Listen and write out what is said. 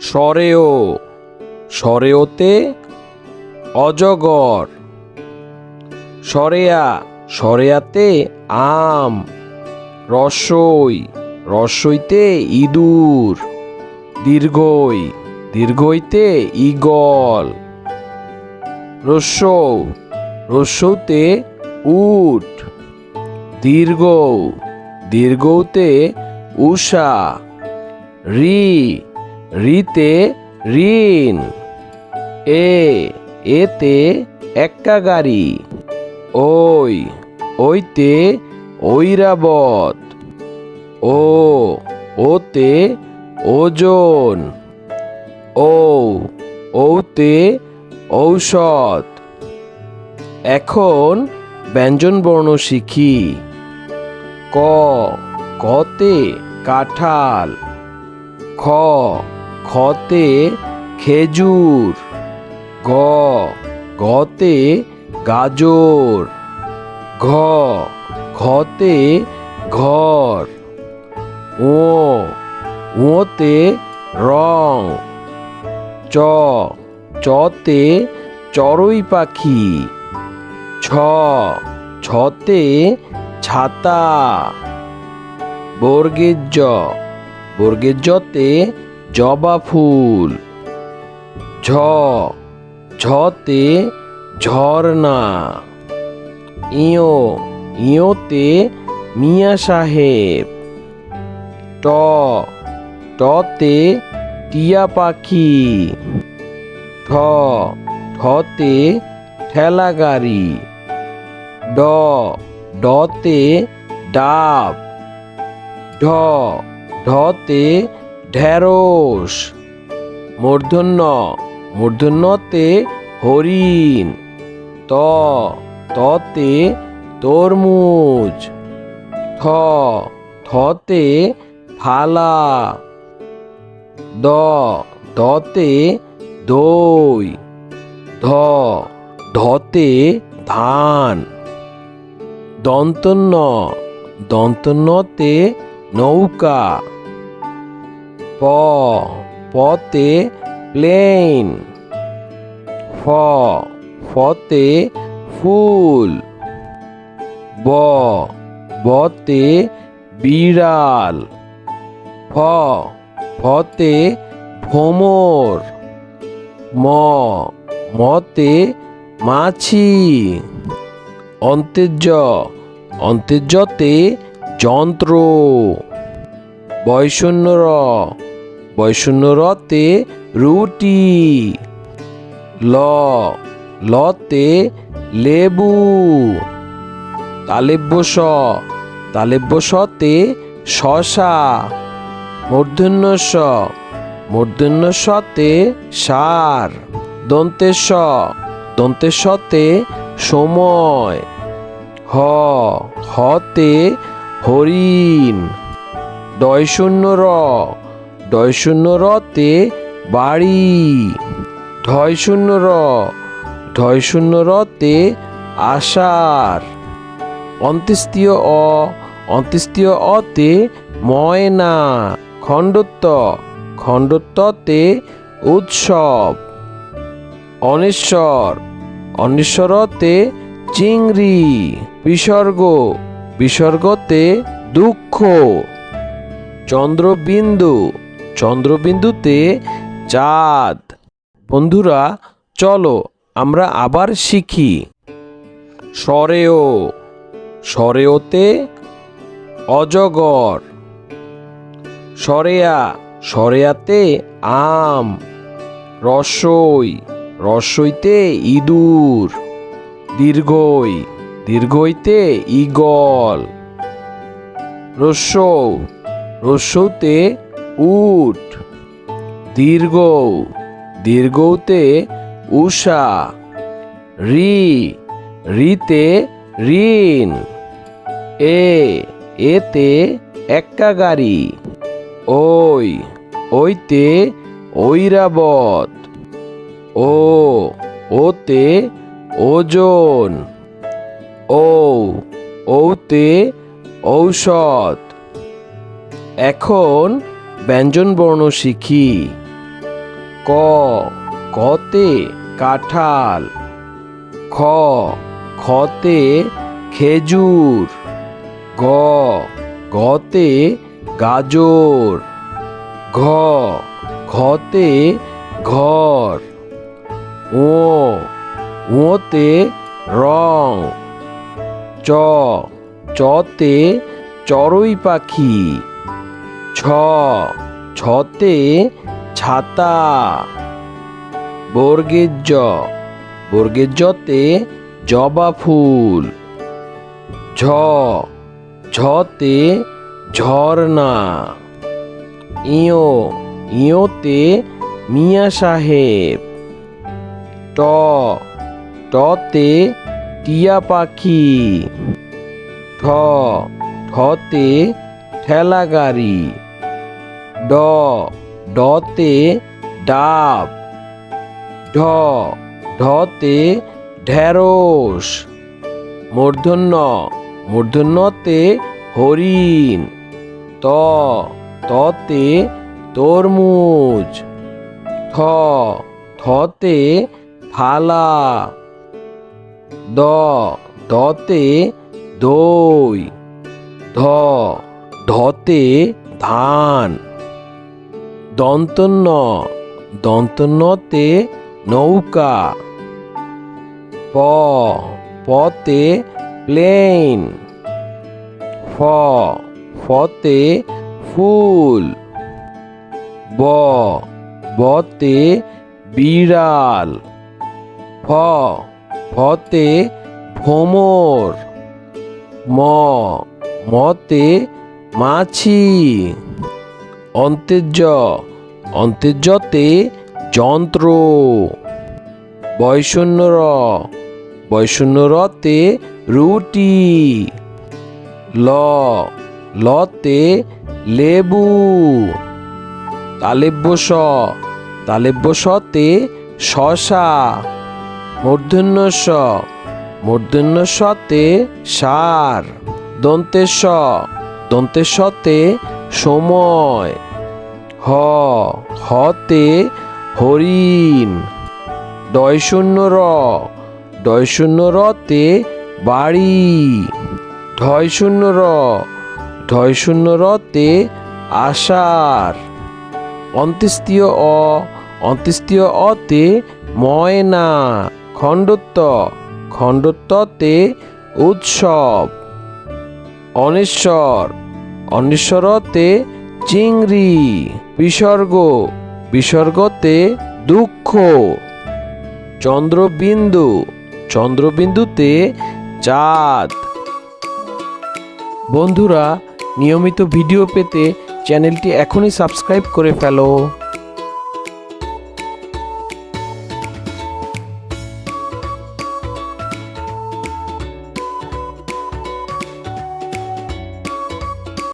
সরেও সরেওতে অজগর সরেয়া সরেয়াতে আম, রসই, রসইতে ইঁদুর, দীর্ঘই, দীর্ঘইতে ঈগল রস্যৌ রস্যৌতে উট, দীর্ঘ, দীর্ঘতে উষা রি রিতে ঋণ। এ, এতে এক্কা গাড়ি। ওই, ওইতে ঐরাবত। ও, ওতে ওজন। ও ওতে ঔষধ। এখন ব্যঞ্জনবর্ণ শিখি। ক, কতে কাঁঠাল। খ খতে খেজুর, গ ঘতে গাজর, ঘ ঘতে ঘর, ও, ওতে রং, চ, চতে চড়ুই পাখি, ছ, ছতে ছাতা বর্গের জ বর্গের জতে জবা ফুল। ঝ, ঝতে ঝর্ণা। ইয়ো, ইয়োতে মিয়া সাহেব। ট, টতে টিয়া পাখি। ঠ, ঠতে ঠেলা গাড়ি। ড, ডতে ডাব। ঢ, ঢতে ঢেঁড়স, মূর্ধন্য, মূর্ধন্যতে হরিণ, ত, ততে তরমুজ, থ, থতে থালা, দ, দতে দই, ধ, ধতে ধান, দন্তন্য, দন্তন্যতে নৌকা প, পতে প্লেন, ফ, ফতে ফুল, ব, বতে বিড়াল, ফ, ফতে ভোমর, ম, মতে মাছি, অন্তেজ, অন্তেজতে যন্ত্র বৈষণ্যর রতে রুটি। ল, লতে লেবু। তালেব্যস তালেব্যসতে শশা। মূর্ধন্য স, মূর্ধন্য সতে সার। দন্তেশ সতে সময়। হ, হতে হরিণ। ডয় শূন্য র ডয় শূন্য রতে বাড়ি। ঢয় শূন্য র ঢয় শূন্য রতে আষাঢ়। অন্ত্যেষ্টিয় অ, অন্ত্যেষ্টিয় অতে ময়না। খণ্ডত্ব, খণ্ডত্বতে উৎসব। অনেশ্বর, অনেশ্বরতে চিংড়ি। বিসর্গ, বিসর্গতে দুঃখ। চন্দ্রবিন্দু চন্দ্রবিন্দুতে চাঁদ। বন্ধুরা, চলো আমরা আবার শিখি। সরেও, সরেওতে অজগর। সরেয়া, সরেয়াতে আম। রসই, রসইতে ইঁদুর। দীর্ঘই, দীর্ঘইতে ঈগল। রস্যৌ রস্যৌতে উট দীর্ঘ দীর্ঘতে উষা। রি, রিতে ঋণ। এ, এতে এক্কা গাড়ি ওই, ওইতে ঐরাবত। ও, ওতে ওজন। ও, ওতে ঔষধ। এখন ব্যঞ্জনবর্ণ শিখি। ক কতে কাঁঠাল। খ খতে খেজুর। গ, গতে গাজর। ঘ ঘতে ঘর। ও ওতে রং। চ, চতে চড়ুই পাখি। ছ, ছতে ছাতা বর্গের জ জবা ফুল। ঝ, ঝতে ঝর্ণা। ইয়ো, ইয়োতে মিয়া সাহেব। ট, টতে টিয়া পাখি। ঠ, ঠতে ঠেলা গাড়ি ড ডতে ডাব। ঢ, ঢতে ঢেঁড়স। মূর্ধন্য, মূর্ধন্যতে হরিণ। ত, ততে তরমুজ। থ, থতে থালা দ দতে দই। ধ ধতে ধান। দন্তন্য দন্তন্যতে নৌকা। প, পতে প্লেন। ফ, ফতে ফুল। ব, বতে বিড়াল। ফ, ফতে ভোমর ম, মতে মাছি। অন্তেজ, অন্তেজতে যন্ত্র। বৈষণ্যর, বৈষণ্যরতে রুটি। ল, লতে লেবু। তালেব্যস, তালেব্যসতে শশা। মূর্ধন্যস, মূর্ধন্যসতে সার। দন্তেশ দন্তেশতে সময়, হ, হতে হরিণ ডয় শূন্য র ডয় শূন্য রতে বাড়ি ঢয় শূন্য র ঢয় শূন্য রতে আষাঢ়, অন্ত্যেষ্টিয় অ, অন্ত্যেষ্টিয় অতে ময়না, খণ্ডত্ব, খণ্ডত্বতে উৎসব। অনেশ্বর। অনিশ্বরতে চিংড়ি, বিসর্গ, বিসর্গতে দুঃখ। চন্দ্রবিন্দু, চন্দ্রবিন্দুতে চাঁদ। বন্ধুরা, নিয়মিত ভিডিও পেতে চ্যানেলটি এখনই সাবস্ক্রাইব করে ফেলো।